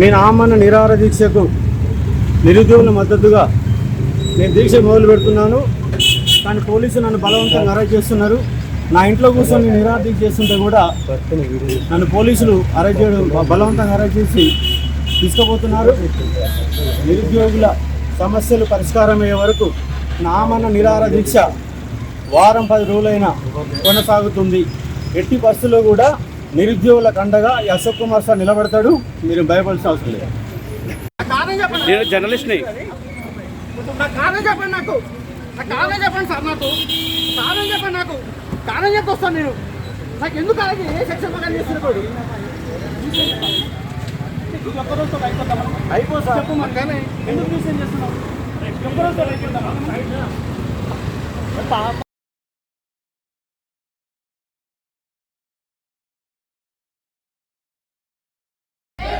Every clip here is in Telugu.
నేను ఆమన్న నిరాహార దీక్షకు నిరుద్యోగుల మద్దతుగా నేను దీక్ష మొదలు పెడుతున్నాను. కానీ పోలీసులు నన్ను బలవంతంగా అరెస్ట్ చేస్తున్నారు. నా ఇంట్లో కూర్చొని నిరాహార దీక్ష చేస్తుంటే కూడా నన్ను పోలీసులు అరెస్ట్ చేయడం బలవంతంగా అరెస్ట్ చేసి తీసుకుపోతున్నారు. నిరుద్యోగుల సమస్యలు పరిష్కారం అయ్యే వరకు నా ఆమన్న నిరాహార దీక్ష వారం పది రోజులైనా కొనసాగుతుంది. ఎట్టి పరిస్థితుల్లో కూడా నిరుద్యోగులకు అండగా ఈ అశోక్ కుమార్ సార్ నిలబడతాడు. మీరు భయపడాల్సిన అవసరం లేదు. నేను జర్నలిస్ట్ని. నా కారణం చెప్పండి నాకు. నా కారణం చెప్పండి సార్ నాకు. కారణం చెప్పండి నాకు. కారణం చెప్పి వస్తాను నేను. నాకు ఎందుకు అలాగే ఏ సెక్షన్ పక్కన చేస్తున్నాడు అయిపో సార్. చెప్పు మరి కానీ ఎందుకు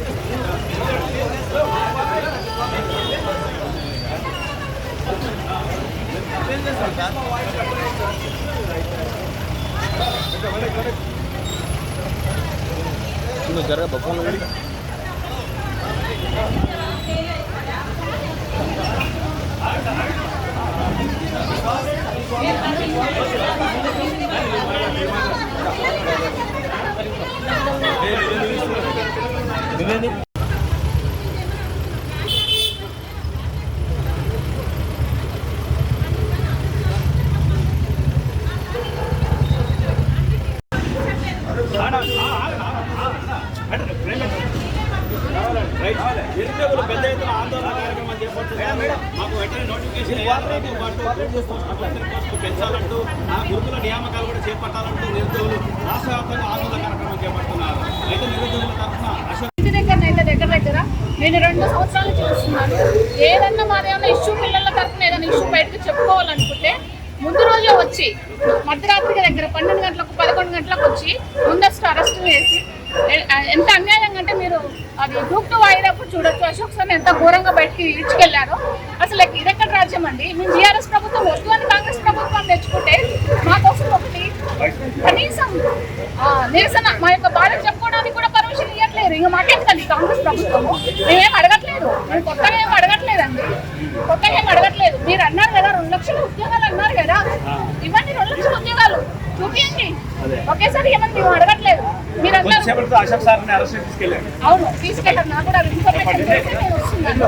ఒక్కరోజుతో అయిపోతామా? నిరుద్యోగులు పెద్ద ఎత్తున ఆందోళన కార్యక్రమం చేపడుతున్నారు మాకు వెంటనే నోటిఫికేషన్ పాటు పెంచాలంటూ ఆ గురుకుల నియామకాలు కూడా చేపట్టాలంటూ నిరుద్యోగులు రాష్ట్ర వ్యాప్తంగా ఆందోళన కార్యక్రమం చేపడుతున్నారు అయితే నిరుద్యోగుల తరఫున ఇంటి దగ్గర అయితే దగ్గర దగ్గర నేను రెండు సంవత్సరాలు చూస్తున్నాను ఏదన్నా మాదేమన్నా ఇష్యూ పిల్లల తరఫున ఏదైనా ఇష్యూ బయటకు చెప్పుకోవాలనుకుంటే ముందు రోజే వచ్చి మధ్యరాత్రి దగ్గర పన్నెండు గంటలకు పదకొండు గంటలకు వచ్చి ముందస్తు అరెస్ట్ చేసి ఎంత అన్యాయంగా అంటే మీరు అది గ్రూప్ టూ వాయినప్పుడు చూడొచ్చు. అశోక్ సార్ ఎంత ఘోరంగా బయటికి ఇడ్చుకెళ్ళారో అసలు ఇదెక్కడ రాజ్యం అండి. మేము బీఆర్ఎస్ ప్రభుత్వం వద్దు అని కాంగ్రెస్ ప్రభుత్వం తెచ్చుకుంటే మా కోసం ఒకటి కనీసం నిరసన మా యొక్క బాధ చెప్పుకోవడానికి కూడా పర్మిషన్ ఇవ్వట్లేదు ఇంకా మాకెందుకండి కాంగ్రెస్ ప్రభుత్వము మేమేం అడగట్లేదు. మేము కొత్తగా ఏం అడగట్లేదండి. కొత్తగా ఏం అడగట్లేదు. మీరు అన్నారు కదా రెండు లక్షల ఉద్యోగాలు అన్నారు కదా. ఇవ్వండి రెండు లక్షల ఉద్యోగాలు. చూపించండి ఒకేసారి ఏమని మేము అడగట్లేదు. అశోక్ సార్ని అరెస్ట్ తీసుకెళ్ళారు అవును తీసుకెళ్ళారు. నాకు కూడా ఇన్ఫర్మేషన్ తెలిసి నేను వస్తున్నాను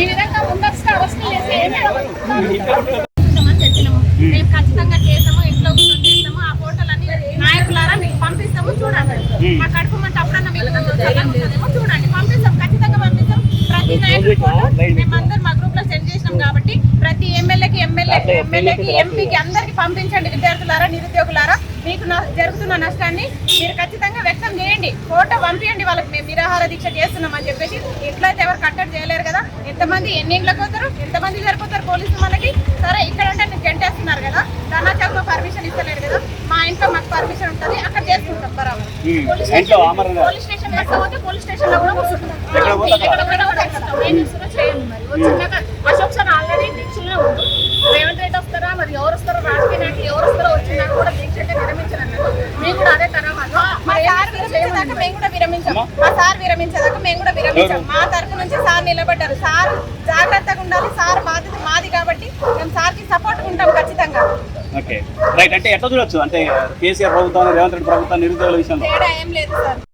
ఈ విధంగా ముందస్తు అరెస్ట్ చేసి ఏమీ అవ్వదు. చేస్తామని చెప్పినాము. మేము ఖచ్చితంగా చేస్తాము ఇంట్లో చేస్తాము. ఆ నాయకులారా మీకు పంపిస్తాము చూడండి. మా కడుపు మంట అప్పుడన్నా మీకు చల్లగా ఉంటుందేమో చూడండి. పంపిస్తాం ఖచ్చితంగా పంపిస్తాం. ప్రతి నాయకుడి ఫోటో మేమందరం మా గ్రూప్లో సెండ్ చేసినాం కాబట్టి ప్రతి ఎమ్మెల్యేకి ఎమ్మెల్యే ఎమ్మెల్యేకి ఎంపీకి అందరికి పంపించండి. విద్యార్థులారా నిరుద్యోగులారా మీకు నా- జరుగుతున్న నష్టాన్ని మీరు ఖచ్చితంగా వ్యక్తం చేయండి. ఫోటో పంపించండి వాళ్ళకి. మేము నిరాహార దీక్ష చేస్తున్నాం అని చెప్పేసి ఎట్లయితే ఎవరు కట్టడి చేయలేరు కదా. ఎంతమంది ఎన్ని పోతారు? ఎంతమంది సరిపోతారు పోలీసులు మనకి? సరే ఇక్కడ అంటే మీరు గంటేస్తున్నారు కదా. ధర్నా చౌక్ పర్మిషన్ ఇస్తలేరు కదా. మా ఇంట్లో మాకు పర్మిషన్ ఉంటుంది. అక్కడ చేసుకుంటాం బరాబర్. Police station police station police స్టేషన్లో కూడా కూర్చుంటాం ఎక్కడ చేయండి మరి వచ్చినాక అశోక్ సార్ ఆల్రెడీ దీక్షలో ఉండు రేవంత్ రెడ్డి వస్తారా మరి ఎవరు వస్తారో రాజకీయ నాయకులు ఎవరు వస్తారో వచ్చినా కూడా దీక్ష అంటే విరమించారన్నారు మేము కూడా అదే తరహా మా సార్ విరమించేదాకా మేము కూడా విరమించాం మా సార్ విరమించేదాకా మేము కూడా విరమించాం మా తరపు నుంచి సార్ నిలబడ్డారు. సార్ జాగ్రత్తగా ఉండాలి. సార్ బాధ్యత మాది కాబట్టి మేము సార్కి సపోర్ట్ ఉంటాం ఖచ్చితంగా. ఓకే. రైట్ అంటే ఎట్లా చూడొచ్చు? అంటే కేసీఆర్ ప్రభుత్వం రేవంత్ రెడ్డి ప్రభుత్వం నిరుద్యోగుల విషయంలో. తేడా ఏం లేదు సార్.